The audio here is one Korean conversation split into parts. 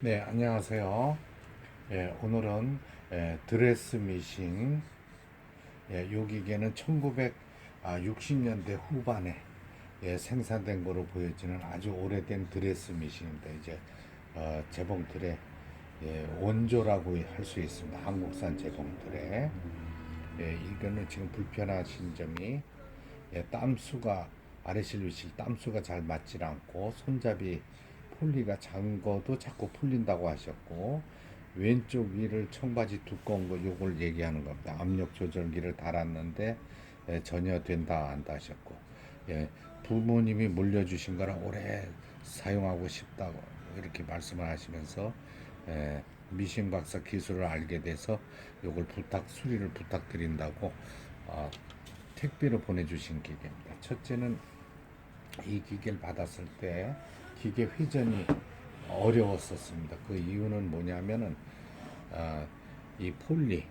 네, 안녕하세요. 예, 오늘은 예, 드레스 미싱, 예, 요 기계는 1960년대 후반에 예, 생산된 거로 보여지는 아주 오래된 드레스 미싱입니다. 이제 어, 재봉틀의 예, 원조라고 할 수 있습니다. 한국산 재봉틀에 예, 이거는 지금 불편하신 점이 예, 땀수가 아래실 위실 땀수가 잘 맞질 않고 손잡이 폴리가 잠궈도 자꾸 풀린다고 하셨고 왼쪽 위를 청바지 두꺼운 거 요걸 얘기하는 겁니다. 압력 조절기를 달았는데 예, 전혀 된다 안다 하셨고 예, 부모님이 물려주신 거라 오래 사용하고 싶다고 이렇게 말씀을 하시면서 예, 미싱 박사 기술을 알게 돼서 요걸 부탁 수리를 부탁드린다고 어, 택배로 보내주신 기계입니다. 첫째는 이 기계를 받았을 때 기계 회전이 어려웠었습니다. 그 이유는 뭐냐면은 아, 이 폴리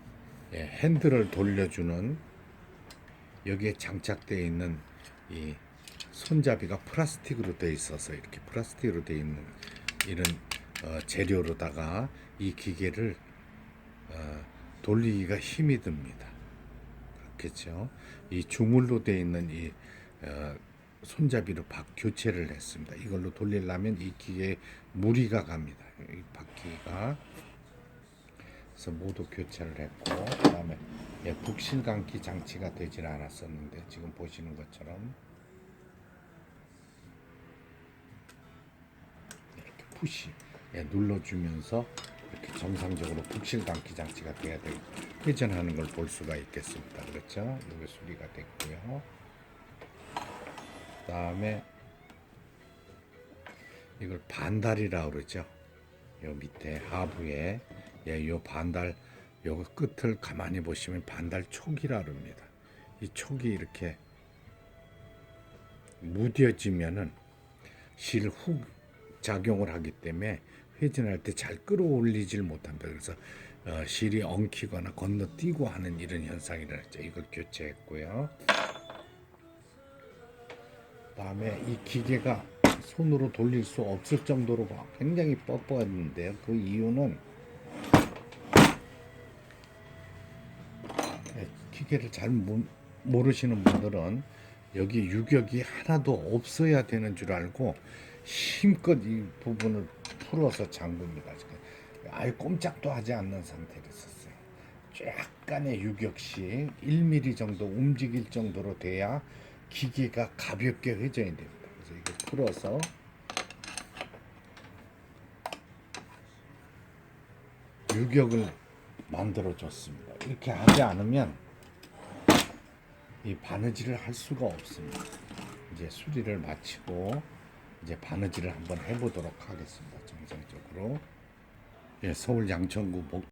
예, 핸들을 돌려주는 여기에 장착되어 있는 이 손잡이가 플라스틱으로 되어 있어서 이렇게 플라스틱으로 되어 있는 이런 어, 재료로다가 이 기계를 어, 돌리기가 힘이 듭니다. 그렇겠죠. 이 주물로 되어 있는 이 어, 손잡이로 바, 교체를 했습니다. 이걸로 돌리려면 이 기계에 무리가 갑니다. 이 바퀴가 그래서 모두 교체를 했고 그다음에 예, 북실 감기 장치가 되질 않았었는데 지금 보시는 것처럼 이렇게 푸시 예, 눌러주면서 이렇게 정상적으로 북실 감기 장치가 돼야 되고 회전하는 걸 볼 수가 있겠습니다. 그렇죠? 이게 수리가 됐고요. 그다음에 이걸 반달이라고 그러죠. 요 밑에 하부에 예, 요 반달 요 끝을 가만히 보시면 반달 촉이라 그럽니다. 이 촉이 이렇게 무뎌지면은 실훅 작용을 하기 때문에 회전할 때 잘 끌어올리질 못한다. 그래서 어, 실이 엉키거나 건너뛰고 하는 이런 현상이 일어났죠. 이걸 교체했고요. 다음에 이 기계가 손으로 돌릴 수 없을 정도로 굉장히 뻣뻣했는데요. 그 이유는 네, 기계를 잘 모- 모르시는 분들은 여기 유격이 하나도 없어야 되는 줄 알고 힘껏 이 부분을 풀어서 잠굽니다. 아예 꼼짝도 하지 않는 상태로 썼어요. 약간의 유격시 1mm 정도 움직일 정도로 돼야 기계가 가볍게 회전이 됩니다. 그래서 이거 풀어서 유격을 만들어 줬습니다. 이렇게 하지 않으면 이 바느질을 할 수가 없습니다. 이제 수리를 마치고 이제 바느질을 한번 해보도록 하겠습니다. 정상적으로 예, 서울 양천구 목